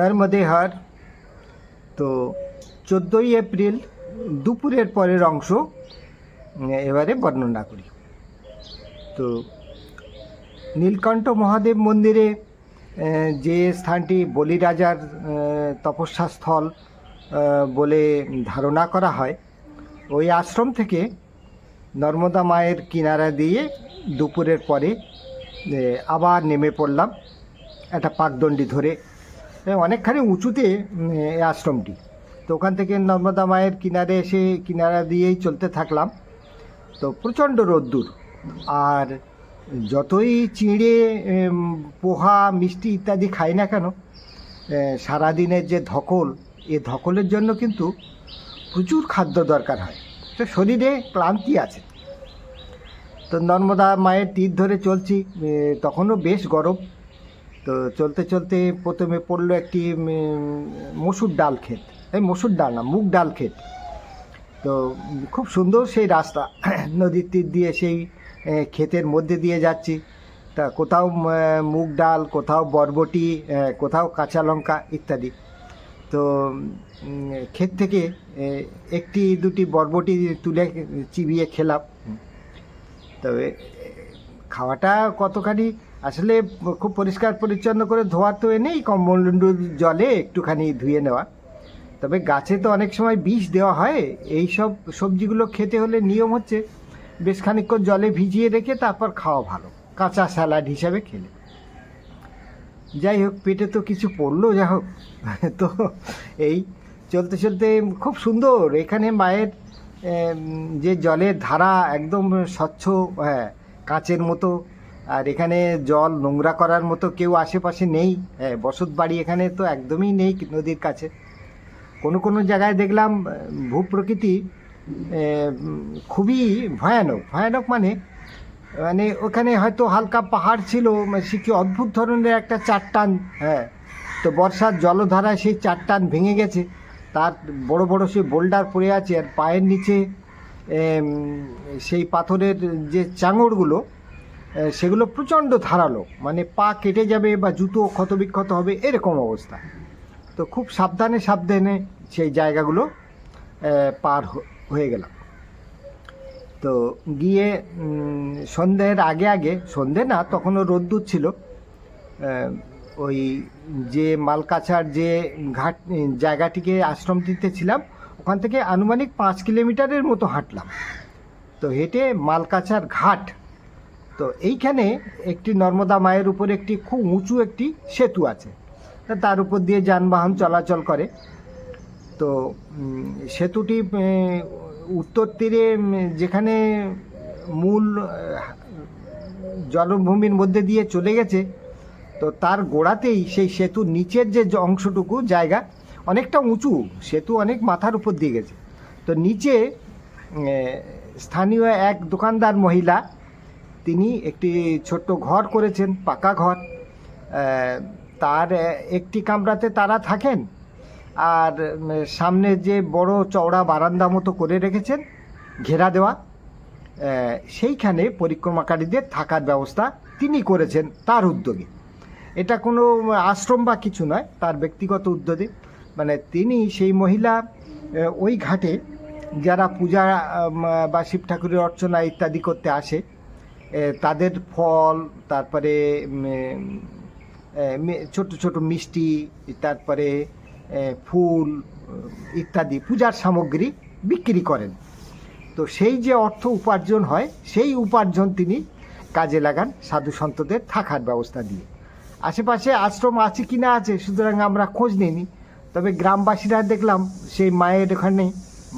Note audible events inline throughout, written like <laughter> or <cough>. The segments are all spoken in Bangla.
নর্মদে হার। তো চোদ্দোই এপ্রিল দুপুরের পরের অংশ এবারে বর্ণনা করি। তো নীলকণ্ঠ মহাদেব মন্দিরে যে স্থানটি বলিরাজার আহ, তপস্যা স্থল বলে ধারণা করা হয় ওই আশ্রম থেকে নর্মদা মায়ের কিনারা দিয়ে দুপুরের পরে আবার নেমে পড়লাম একটা পাকদণ্ডি ধরে। অনেকখানি উঁচুতে এই আশ্রমটি। তো ওখান থেকে নর্মদা মায়ের কিনারে এসে কিনারা দিয়েই চলতে থাকলাম। তো প্রচণ্ড রোদ্দুর। আর যতই চিঁড়ে পোহা, মিষ্টি ইত্যাদি খাই না কেন সারাদিনের যে ধকল, এ ধকলের জন্য কিন্তু প্রচুর খাদ্য দরকার হয়। তো শরীরে ক্লান্তি আছে। তো নর্মদা মায়ের তীর ধরে চলছি তখনও বেশ গরম। তো চলতে চলতে প্রথমে পড়ল একটি মসুর ডাল ক্ষেত। এই মসুর ডাল না, মুগ ডাল ক্ষেত। তো খুব সুন্দর সেই রাস্তা, নদীর তীর দিয়ে সেই ক্ষেতের মধ্যে দিয়ে যাচ্ছি। তা কোথাও মুগ ডাল, কোথাও বরবটি কোথাও কাঁচা লঙ্কা ইত্যাদি। তো ক্ষেত থেকে একটি দুটি বরবটি তুলে চিবিয়ে খেলাম। তবে খাওয়াটা কতখানি আসলে খুব পরিষ্কার পরিচ্ছন্ন করে ধোয়ার তো এ নেই কমলডুর জলে একটুখানি ধুয়ে নেওয়া। তবে গাছে তো অনেক সময় বিষ দেওয়া হয়। এই সব সবজিগুলো খেতে হলে নিয়ম হচ্ছে বেশ খানিকক্ষণ জলে ভিজিয়ে রেখে তারপর খাওয়া ভালো, কাঁচা স্যালাড হিসাবে খেলে। যাই হোক, পেটে তো কিছু পড়ল যা হোক। তো এই চলতে চলতে খুব সুন্দর। এখানে মায়ের যে জলের ধারা একদম স্বচ্ছ হ্যাঁ কাঁচের মতো আর এখানে জল নোংরা করার মতো কেউ আশেপাশে নেই। হ্যাঁ বসত বাড়ি এখানে তো একদমই নেই নদীর কাছে। কোনো কোনো জায়গায় দেখলাম ভূপ্রকৃতি খুবই ভয়ানক। ভয়ানক মানে মানে ওখানে হয়তো হালকা পাহাড় ছিল মানে সে কি অদ্ভুত ধরনের একটা চারটান হ্যাঁ। তো বর্ষার জলধারায় সেই চারটান ভেঙে গেছে। তার বড় বড় সেই বোল্ডার পড়ে আছে, আর পায়ের নিচে সেই পাথরের যে চাঙড়গুলো সেগুলো প্রচণ্ড ধারালো। মানে পা কেটে যাবে বা জুতো ক্ষতবিক্ষত হবে, এরকম অবস্থা। তো খুব সাবধানে সাবধানে সেই জায়গাগুলো পার হয়ে গেলাম। তো গিয়ে সন্ধ্যের আগে আগে, সন্ধে না, তখনও রোদ্দুর ছিল। ওই যে মালকাছার যে ঘাট জায়গাটিকে আশ্রমটিতে ছিলাম, ওখান থেকে আনুমানিক পাঁচ কিলোমিটারের মতো হাঁটলাম। তো হেঁটে মালকাছার ঘাট তো এইখানে একটি নর্মদা মায়ের উপর একটি খুব উঁচু একটি সেতু আছে। তার উপর দিয়ে যানবাহন চলাচল করে। তো সেতুটি উত্তর তীরে যেখানে মূল জলভূমির মধ্যে দিয়ে চলে গেছে, তো তার গোড়াতেই সেই সেতুর নিচের যে অংশটুকু জায়গা অনেকটা উঁচু, সেতু অনেক মাথার উপর দিয়ে গেছে। তো নিচে স্থানীয় এক দোকানদার মহিলা তিনি একটি ছোট্ট ঘর করেছেন, পাকা ঘর। তার একটি কামরাতে তারা থাকেন আর সামনে যে বড় চওড়া বারান্দা মতো করে রেখেছেন, ঘেরা দেওয়া সেইখানে পরিক্রমাকারীদের থাকার ব্যবস্থা তিনি করেছেন তার উদ্যোগে। এটা কোনো আশ্রম বা কিছু নয়, তার ব্যক্তিগত উদ্যোগে। মানে তিনি সেই মহিলা ওই ঘাটে যারা পূজা বা শিব ঠাকুরের অর্চনা ইত্যাদি করতে আসে তাদের ফল, তারপরে ছোট ছোট মিষ্টি, তারপরে ফুল, ইত্যাদি পূজার সামগ্রী বিক্রি করেন। তো সেই যে অর্থ উপার্জন হয়, সেই উপার্জন তিনি কাজে লাগান সাধু সন্তদের থাকার ব্যবস্থা দিয়ে। আশেপাশে আশ্রম আছে কি না আছে, সুতরাং আমরা খোঁজ নিইনি। তবে গ্রামবাসীরা দেখলাম, সেই মায়ের ওখানে,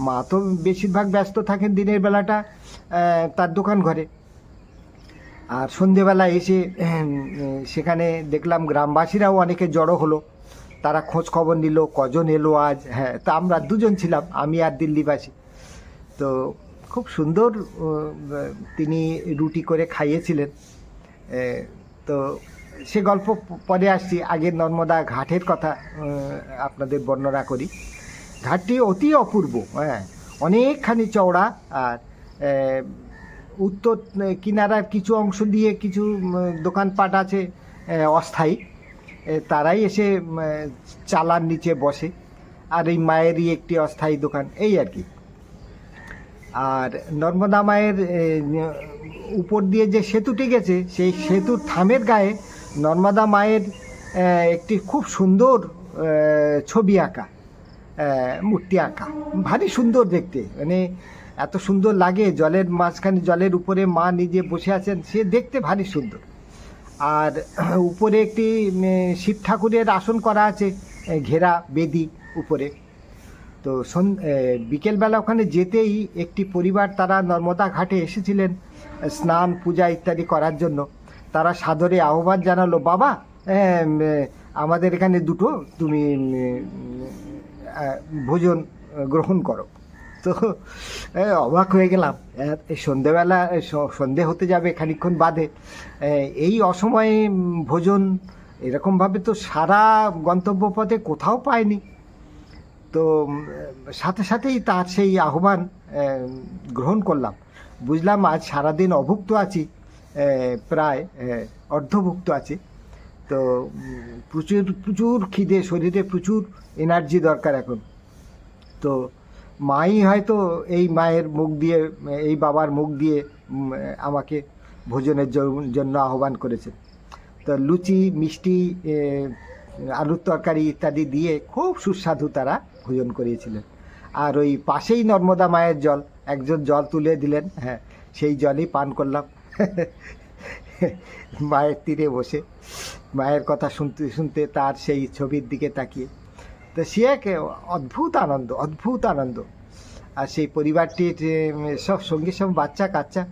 মা তো বেশিরভাগ ব্যস্ত থাকেন দিনের বেলাটা তার দোকান ঘরে আর সন্ধেবেলা এসে সেখানে দেখলাম গ্রামবাসীরাও অনেকে জড়ো হলো। তারা খোঁজ খবর নিল, কজন এলো আজ? হ্যাঁ তা আমরা দুজন ছিলাম, আমি আর দিল্লিবাসী। তো খুব সুন্দর তিনি রুটি করে খাইয়েছিলেন। তো সে গল্প পরে আসছি। আগে নর্মদা ঘাটের কথা আপনাদের বর্ণনা করি। ঘাটটি অতি অপূর্ব হ্যাঁ অনেকখানি চওড়া আর উত্তর কিনারার কিছু অংশ দিয়ে কিছু দোকানপাট আছে অস্থায়ী। তারাই এসে চালার নিচে বসে। আর এই মায়েরই একটি অস্থায়ী দোকান, এই আর কি। আর নর্মদা মায়ের উপর দিয়ে যে সেতুটি গেছে, সেই সেতুর থামের গায়ে নর্মদা মায়ের একটি খুব সুন্দর ছবি আঁকা মূর্তি আঁকা। ভারী সুন্দর দেখতে। মানে এত সুন্দর লাগে জলের মাঝখানে, জলের উপরে মা নিজে বসে আছেন, সে দেখতে ভারী সুন্দর। আর <clears throat> উপরে একটি শিব ঠাকুরের আসন করা আছে ঘেরা বেদি উপরে। তো সন- বিকেলবেলা ওখানে যেতেই একটি পরিবার তারা নর্মদা ঘাটে এসেছিলেন, স্নান, পূজা ইত্যাদি করার জন্য। তারা সাদরে আহ্বান জানালো, বাবা আমাদের এখানে দুটো, তুমি ভোজন গ্রহণ করো। তো অবাক হয়ে গেলাম। সন্ধেবেলা সন্ধে হতে যাবে খানিকক্ষণ বাদে। এই অসময়ে ভোজন এরকমভাবে তো সারা গন্তব্য পথে কোথাও পায়নি। তো সাথে সাথেই তার সেই আহ্বান গ্রহণ করলাম। বুঝলাম আজ সারাদিন অভুক্ত আছি প্রায় অর্ধভুক্ত আছি। তো প্রচুর প্রচুর খিদে, শরীরে প্রচুর এনার্জি দরকার এখন। তো মাই হয়তো এই মায়ের মুখ দিয়ে, এই বাবার মুখ দিয়ে আমাকে ভোজনের জন্য আহ্বান করেছেন তো লুচি, মিষ্টি আলুর তরকারি ইত্যাদি দিয়ে খুব সুস্বাদু তারা ভোজন করিয়েছিলেন। আর ওই পাশেই নর্মদা মায়ের জল, একজন জল তুলে দিলেন হ্যাঁ সেই জলই পান করলাম। মায়ের তীরে বসে, মায়ের কথা শুনতে শুনতে তার সেই ছবির দিকে তাকিয়ে তো সে এক অদ্ভুত আনন্দ অদ্ভুত আনন্দ। আর সেই পরিবারটির সব সঙ্গী সব বাচ্চা কাচ্চা।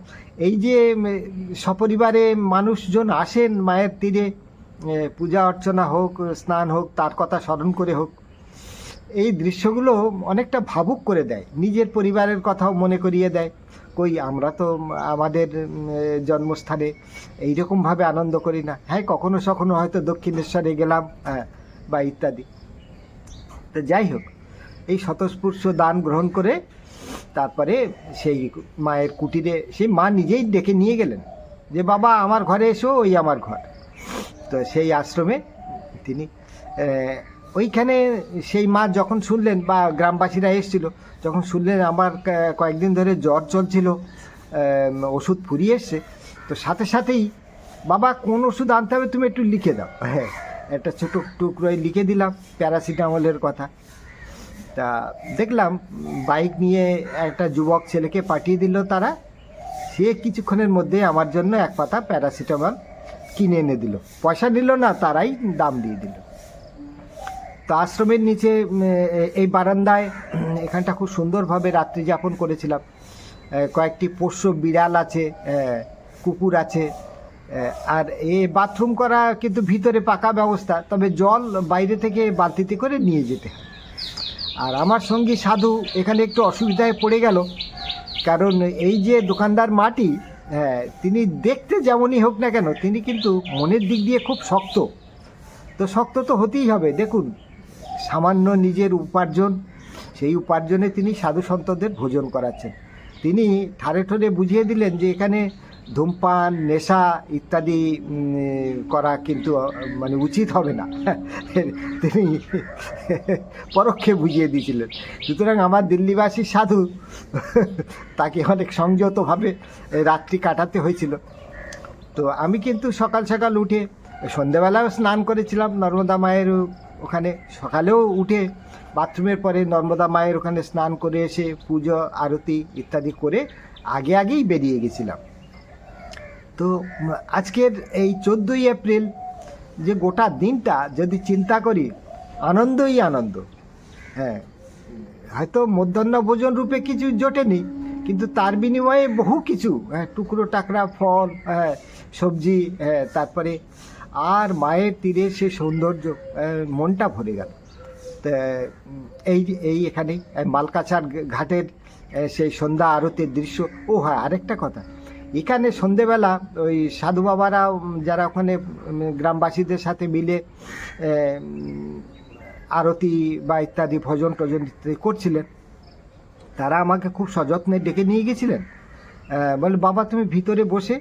এই যে সপরিবারে মানুষজন আসেন মায়ের তীরে পূজা অর্চনা হোক, স্নান হোক, তার কথা স্মরণ করে হোক, এই দৃশ্যগুলো অনেকটা ভাবুক করে দেয়। নিজের পরিবারের কথাও মনে করিয়ে দেয়। কই, আমরা তো আমাদের জন্মস্থানে এইরকমভাবে আনন্দ করি না। হ্যাঁ কখনো সখনো হয়তো দক্ষিণেশ্বরে গেলাম হ্যাঁ বা ইত্যাদি। তো যাই হোক, এই স্বতঃস্ফূর্ত দান গ্রহণ করে তারপরে সেই মায়ের কুটিরে, সেই মা নিজেই ডেকে নিয়ে গেলেন যে, বাবা, আমার ঘরে এসো, ওই আমার ঘর। তো সেই আশ্রমে তিনি ওইখানে সেই মা যখন শুনলেন বা গ্রামবাসীরা এসেছিল, যখন শুনলেন আমার কয়েকদিন ধরে জ্বর চলছিল ওষুধ ফুরিয়ে এসছে, তো সাথে সাথেই, বাবা, কোন ওষুধ আনতে হবে তুমি একটু লিখে দাও। হ্যাঁ। একটা ছোটো টুকরোয় লিখে দিলাম প্যারাসিটামলের কথা। তা দেখলাম বাইক নিয়ে একটা যুবক ছেলেকে পাঠিয়ে দিল তারা। সে কিছুক্ষণের মধ্যে আমার জন্য এক পাতা প্যারাসিটামল কিনে এনে দিল। পয়সা নিল না, তারাই দাম দিয়ে দিল। তো আশ্রমের নিচে এই বারান্দায় এখানটা খুব সুন্দরভাবে রাত্রি যাপন করেছিলাম কয়েকটি পোষ্য বিড়াল আছে কুকুর আছে। আর এ বাথরুম করা কিন্তু ভিতরে পাকা ব্যবস্থা, তবে জল বাইরে থেকে বালতিতে করে নিয়ে যেতে হয়। আর আমার সঙ্গী সাধু এখানে একটু অসুবিধায় পড়ে গেল, কারণ এই যে দোকানদার মাটি হ্যাঁ তিনি দেখতে যেমনই হোক না কেন, তিনি কিন্তু মনের দিক দিয়ে খুব শক্ত। তো শক্ত তো হতেই হবে, দেখুন, সামান্য নিজের উপার্জন, সেই উপার্জনে তিনি সাধু সন্তদের ভোজন করাচ্ছেন। তিনি ঠারে ঠোরে বুঝিয়ে দিলেন যে এখানে ধূমপান, নেশা ইত্যাদি করা কিন্তু মানে উচিত হবে না। তিনি পরোক্ষে বুঝিয়ে দিয়েছিলেন। সুতরাং আমার দিল্লিবাসী সাধু তাকে অনেক সংযতভাবে রাত্রি কাটাতে হয়েছিল। তো আমি কিন্তু সকাল সকাল উঠে সন্ধেবেলাও স্নান করেছিলাম নর্মদা মায়ের ওখানে। সকালেও উঠে বাথরুমের পরে নর্মদা মায়ের ওখানে স্নান করে এসে পুজো, আরতি ইত্যাদি করে আগে আগেই বেরিয়ে গেছিলাম। তো, আজকের এই চোদ্দোই এপ্রিল যে গোটা দিনটা, যদি চিন্তা করি, আনন্দই আনন্দ। হ্যাঁ হয়তো মধ্যাহ্ন ভোজন রূপে কিছু জোটেনি, কিন্তু তার বিনিময়ে বহু কিছু হ্যাঁ টুকরো টাকরা ফল হ্যাঁ সবজি হ্যাঁ তারপরে আর মায়ের তীরে সে সৌন্দর্য মনটা ভরে গেল। এই এই এখানেই এই মালকাছার ঘাটের সেই সন্ধ্যা আরতির দৃশ্য। ও হ্যাঁ আরেকটা কথা এখানে সন্ধেবেলা ওই সাধু বাবারা যারা ওখানে গ্রামবাসীদের সাথে মিলে আরতি বা ইত্যাদি ভজন টজন ইত্যাদি করছিলেন। তারা আমাকে খুব সযত্নে ডেকে নিয়ে গেছিলেন। বলে, বাবা, তুমি ভিতরে বসে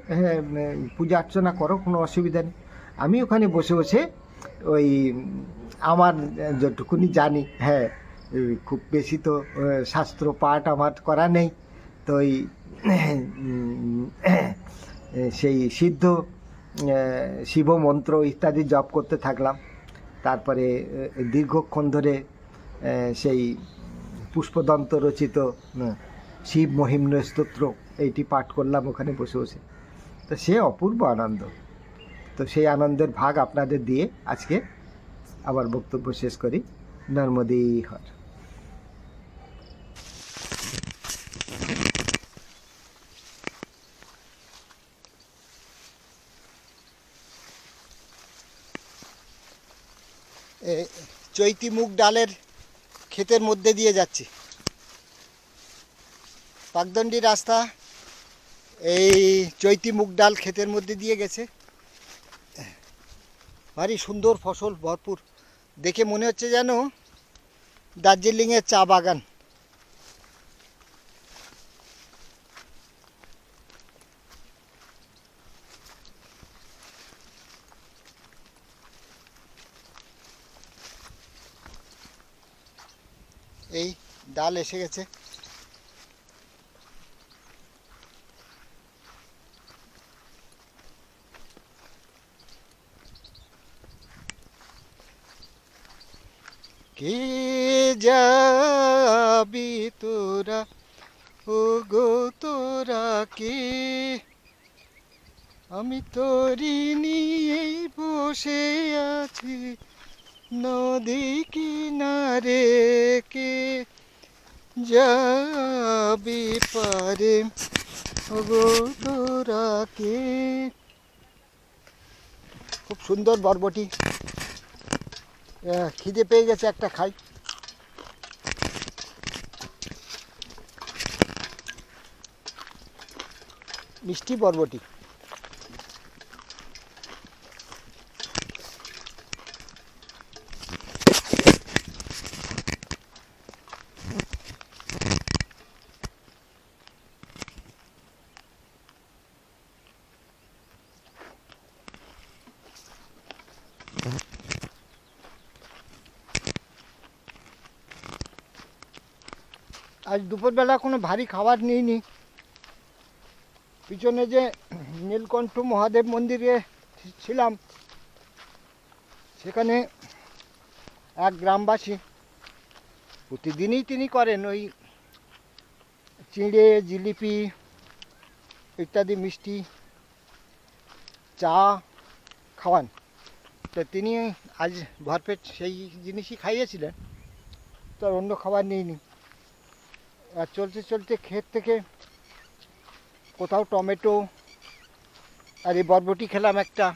পূজা অর্চনা করো, কোনো অসুবিধা নেই। আমি ওখানে বসে বসে ওই, আমার যেটুকুনি জানি হ্যাঁ খুব বেশি তো শাস্ত্র পাঠ আমার করা নেই। তো ওই <coughs> সেই সিদ্ধ শিব মন্ত্র ইত্যাদি জপ করতে থাকলাম। তারপরে দীর্ঘক্ষণ ধরে সেই পুষ্পদন্ত রচিত শিব মহিম্ন স্তোত্র এইটি পাঠ করলাম ওখানে বসে বসে। তো সে অপূর্ব আনন্দ। তো সেই আনন্দের ভাগ আপনাদের দিয়ে আজকে আবার বক্তব্য শেষ করি। নর্মদী হর। চৈতি মুগ ডালের ক্ষেতের মধ্যে দিয়ে যাচ্ছি। পাকদণ্ডি রাস্তা এই চৈতি মুগ ডাল ক্ষেতের মধ্যে দিয়ে গেছে। ভারী সুন্দর ফসল, ভরপুর। দেখে মনে হচ্ছে যেন দার্জিলিংয়ের চা বাগান এই ডাল এসে গেছে। কে যাবি তোরা? ও গো তোরা কে? আমি তোরি নিয়েই বসে আছি, নদী কিনারে কে? যাবি পারে? গো তোরা কে খুব সুন্দর বরবটি। খিদে পেয়ে গেছে একটা খাই। মিষ্টি বরবটি। আজ দুপুরবেলা কোনো ভারী খাবার নিইনি। পিছনে যে নীলকণ্ঠ মহাদেব মন্দিরে ছিলাম, সেখানে এক গ্রামবাসী প্রতিদিনই তিনি করেন ওই চিঁড়ে, জিলিপি ইত্যাদি মিষ্টি চা খাওয়ান। তো তিনি আজ ভরপেট সেই জিনিসই খাইয়েছিলেন তো অন্য খাবার নিইনি। আর চলতে চলতে ক্ষেত থেকে কোথাও টমেটো আর এই বরবটি খেলাম একটা।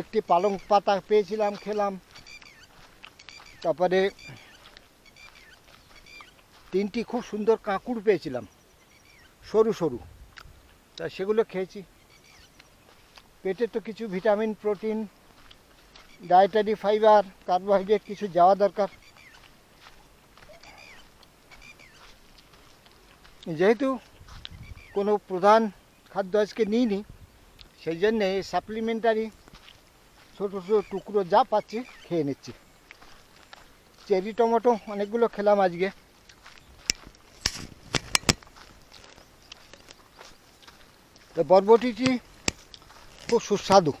একটি পালং পাতা পেয়েছিলাম, খেলাম। তারপরে তিনটি খুব সুন্দর কাঁকুড় পেয়েছিলাম, সরু সরু। তা সেগুলো খেয়েছি। পেটে তো কিছু vitamin, protein, dietary, fibre, carbohydrate কিছু যাওয়া দরকার। যেহেতু কোনো প্রধান খাদ্য আজকে নিইনি, সেই জন্যে এই সাপ্লিমেন্টারি ছোটো ছোটো টুকরো যা পাচ্ছি খেয়ে নিচ্ছি। চেরি, টমেটো অনেকগুলো খেলাম আজকে। তো বরবটিটি খুব সুস্বাদু।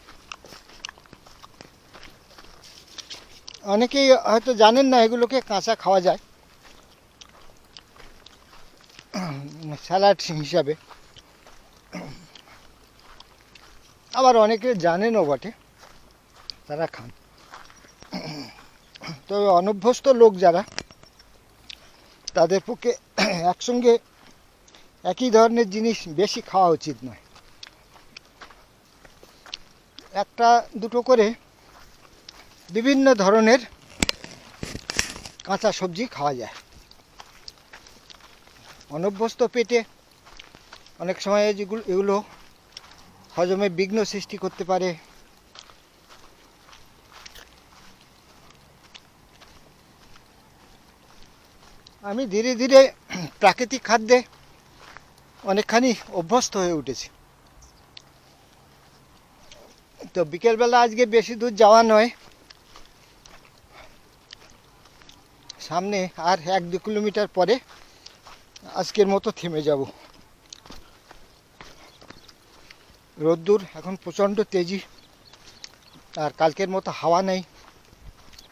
অনেকেই হয়তো জানেন না এগুলোকে কাঁচা খাওয়া যায়। স্যালাড হিসাবে। আবার অনেকে জানেনও বটে, তারা খান। তবে অনভ্যস্ত লোক যারা, তাদের পক্ষে একসঙ্গে একই ধরনের জিনিস বেশি খাওয়া উচিত নয়। একটা, দুটো করে বিভিন্ন ধরনের কাঁচা সবজি খাওয়া যায়। অনভ্যস্ত পেটে অনেক সময় যেগুলো এগুলো হজমে বিঘ্ন সৃষ্টি করতে পারে। আমি ধীরে ধীরে প্রাকৃতিক খাদ্যে অনেকখানি অভ্যস্ত হয়ে উঠেছি। তো বিকেলবেলা আজকে বেশি দূর যাওয়া নয়। সামনে আর এক দু কিলোমিটার পরে আজকের মতো থেমে যাব। রোদ্দুর এখন প্রচণ্ড তেজি। আর কালকের মতো হাওয়া নেই,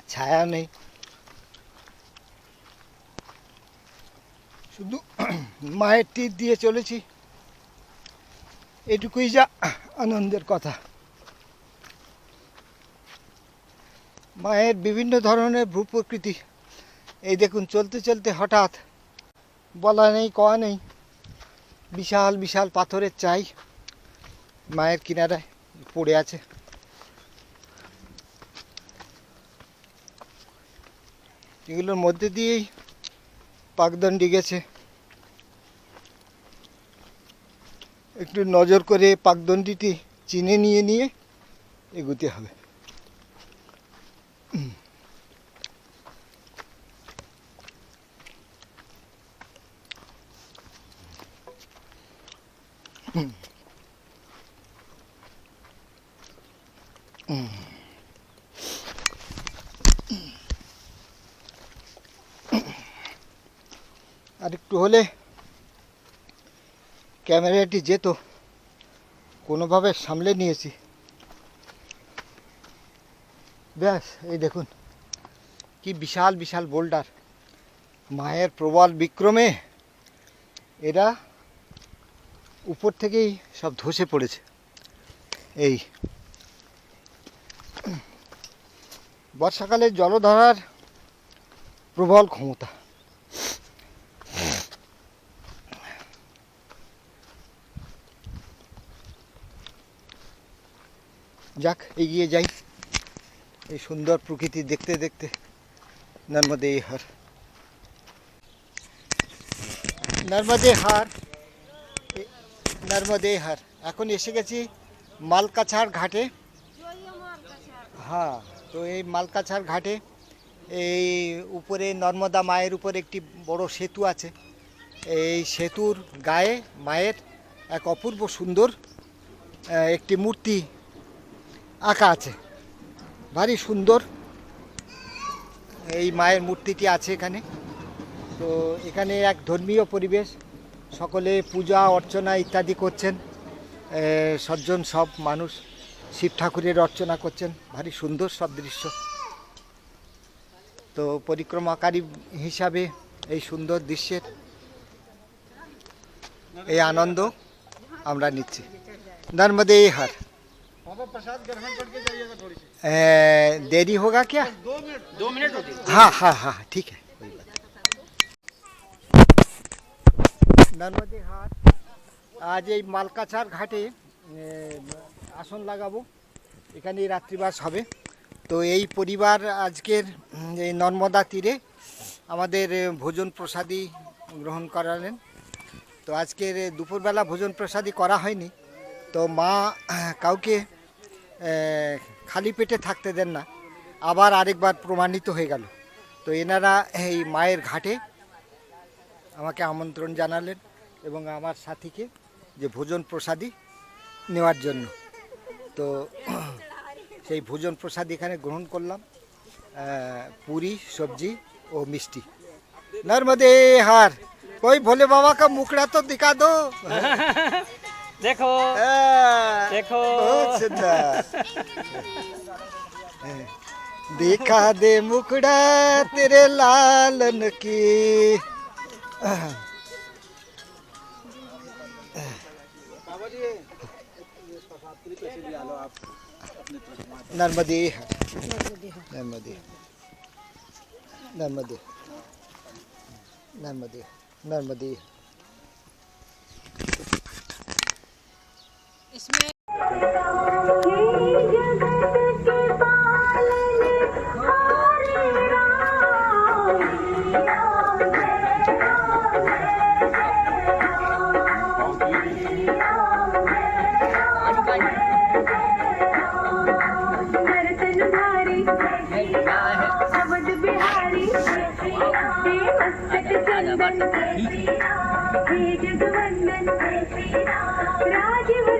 ছায়া নেই। শুধু মায়ের তীর দিয়ে চলেছি। এটুকুই যা আনন্দের কথা। মায়ের বিভিন্ন ধরনের ভূপ্রকৃতি। এই দেখুন, চলতে চলতে হঠাৎ বলা নেই কওয়া নেই। বিশাল বিশাল পাথরের চাই মায়ের কিনারায় পড়ে আছে। এগুলোর মধ্যে দিয়েই পাকদণ্ডি গেছে। একটু নজর করে পাকদণ্ডিটি চিনে নিয়ে নিয়ে এগুতে হবে। আর একটু হলে ক্যামেরাটি যেত, কোনোভাবে সামলে নিয়েছি। ব্যাস, এই দেখুন, কি বিশাল বিশাল বোল্ডার। মায়ের প্রবল বিক্রমে এরা উপর থেকেই সব ধসে পড়েছে। এই বর্ষাকালে জলধারার প্রবল ক্ষমতা। যাক, এগিয়ে যাই। এই সুন্দর প্রকৃতি দেখতে দেখতে নর্মদে এই হার। নর্মদে হার নর্মদে হার। এখন এসে গেছি মালকাছাড় ঘাটে। হ্যাঁ তো এই মালকাছাড় ঘাটে। এই উপরে নর্মদা মায়ের উপর একটি বড় সেতু আছে। এই সেতুর গায়ে মায়ের এক অপূর্ব সুন্দর একটি মূর্তি আঁকা আছে। ভারী সুন্দর। এই মায়ের মূর্তিটি আছে এখানে। তো এখানে এক ধর্মীয় পরিবেশ। সকলে পূজা, অর্চনা ইত্যাদি করছেন। সজ্জন সব মানুষ শিব ঠাকুরের অর্চনা করছেন। ভারী সুন্দর সব দৃশ্য। তো পরিক্রমাকারী হিসাবে এই সুন্দর দৃশ্যের এই আনন্দ আমরা নিচ্ছি। নর্মদে হার बाबा प्रसाद ग्रहण करके जाइएगा थोड़ी सी ए, देरी होगा क्या दो मिनट दो मिनट होती हाँ हाँ हाँ ठीक है कोई बात नहीं। নর্মদে হাট আজ এই মালকাছার ঘাটে এ, আসন লাগাবো এখানে রাত্রিবাস হবে তো এই পরিবার আজকের উম, এই নর্মদা তীরে আমাদের এ, ভোজন প্রসাদী গ্রহণ করালেন তো আজকের এ, দুপুরবেলা ভোজন প্রসাদী করা হয়নি তো মা আহ, কাউকে এ, খালি পেটে থাকতে দেন না আবার আরেকবার প্রমাণিত হয়ে গেল তো এনারা এই মায়ের ঘাটে আমাকে আমন্ত্রণ জানালেন এবং আমার সাথীকে যে ভোজন প্রসাদী নেওয়ার জন্য তো সেই ভোজন প্রসাদ এখানে গ্রহণ করলাম আহ, পুরি সবজি ও মিষ্টি নর্মদে হার कोई भोले बाबा का मुखड़ा तो दिखा दो <laughs> देखो। हाँ। देखो। देखा दे मुकड़ा तेरे लालन की। नर्मदी नर्मदी नर्मदी। नर्मदी। नर्मदी। इसमें राजीव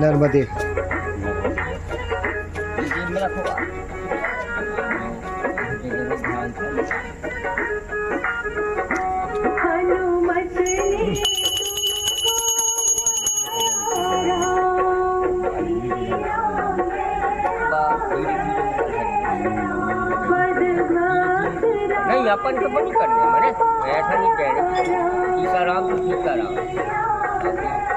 नर्मदी नहीं अपन को नहीं करने मैंने ऐसा नहीं कहने सीताराम तो सीताराम।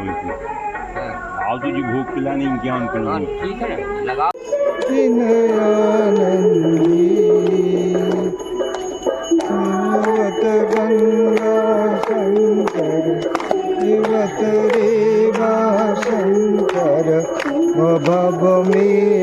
आओ इसमें फालतू जी भूख पिलाने ज्ञान करो। हाँ, ठीक है लगाओ गंगा शंकर देवा शंकर भव में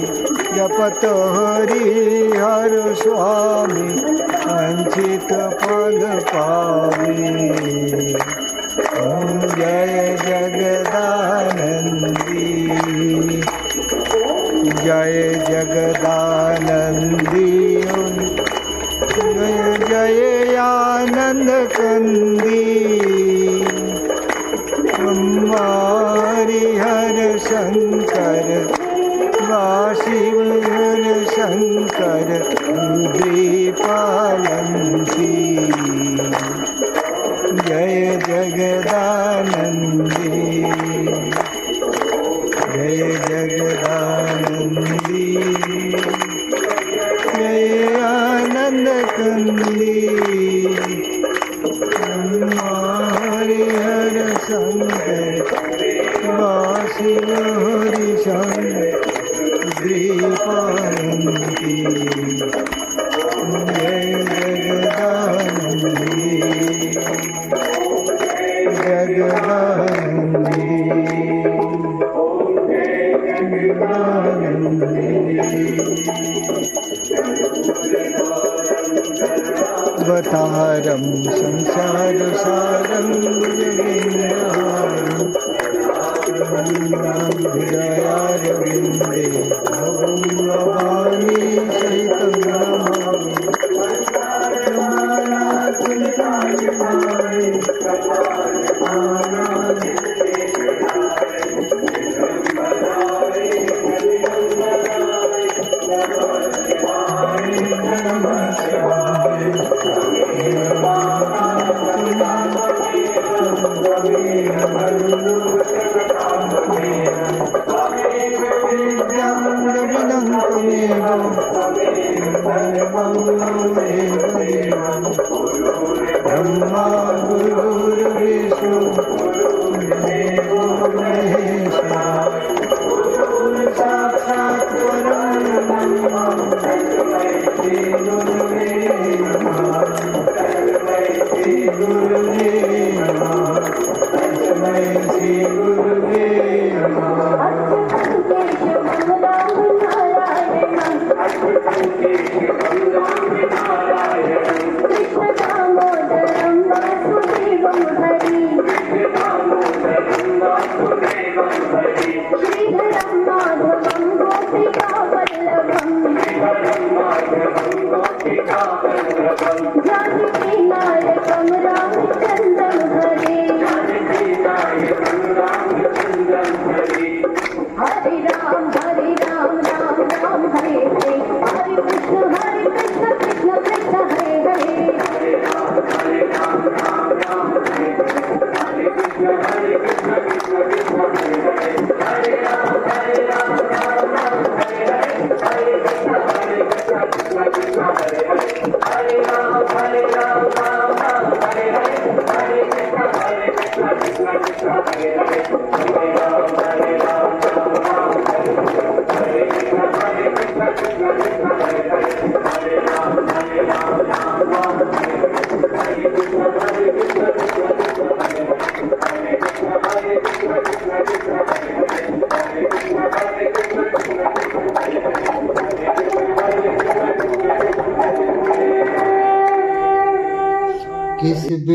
जपत हरि हर स्वामी वञ्चित पद पीं जय जगदानन्दी जय जगदानन्दी जय जय आनन्दकन्दी कुमा हरिहर शङ्कर ശിവ ശിവന ശങ്കര ദ്രീപാലന്തി ജയ ജഗദാനന്ദി. ജയ ജഗദാനന്ദി. ജയ ആനന്ദ കന്ദി ഹരി ഹര ശങ്കര വാശിവ రామ చంద్రమా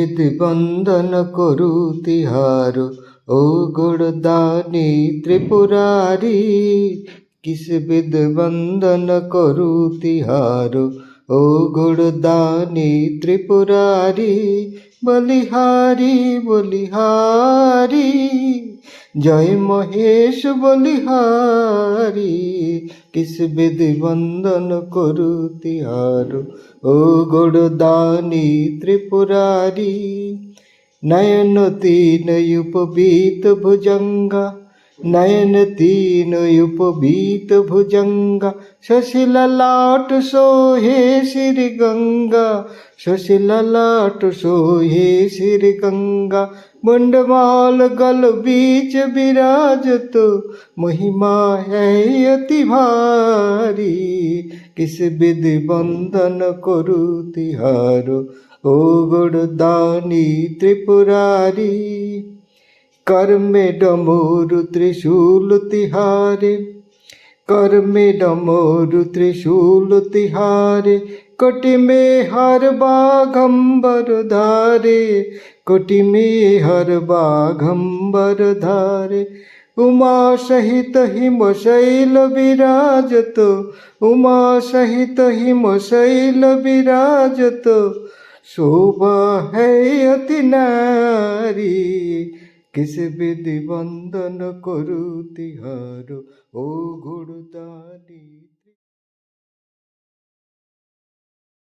হৃদ বন্দন করু তিহার ও গুণদানি ত্রিপুরারি কিসবিদ বন্দন করু তিহার ও গুণদানি ত্রিপুরারি বলিহারি বলিহারি জয় মহেশ বলিহারি किस विधि बंधन करु तिहार ओ गुणदानी त्रिपुरारी नयन तीन उपबीत भुजंगा नयन तीन उपबीत भुजंगा शशिल लाट सोहे श्री गंगा शशिल लाट सोहे श्री गंगा मुंडमाल गल बीच विराजत महिमा है अति भारी किस विधि बंधन करु तिहार ओ गुणदानी त्रिपुरारी कर में डमोरु त्रिशूल तिहारे कर में डमोरु त्रिशूल तिहारे कोटि में हर बाघंबर धारे कोटि में हर बाघंबर धारे उमा सहित हिम शैल विराजत उमा सहित हिम शैल विराजत शोभा है কিসে বিধি বন্দন করুতি হার ও গুরুদার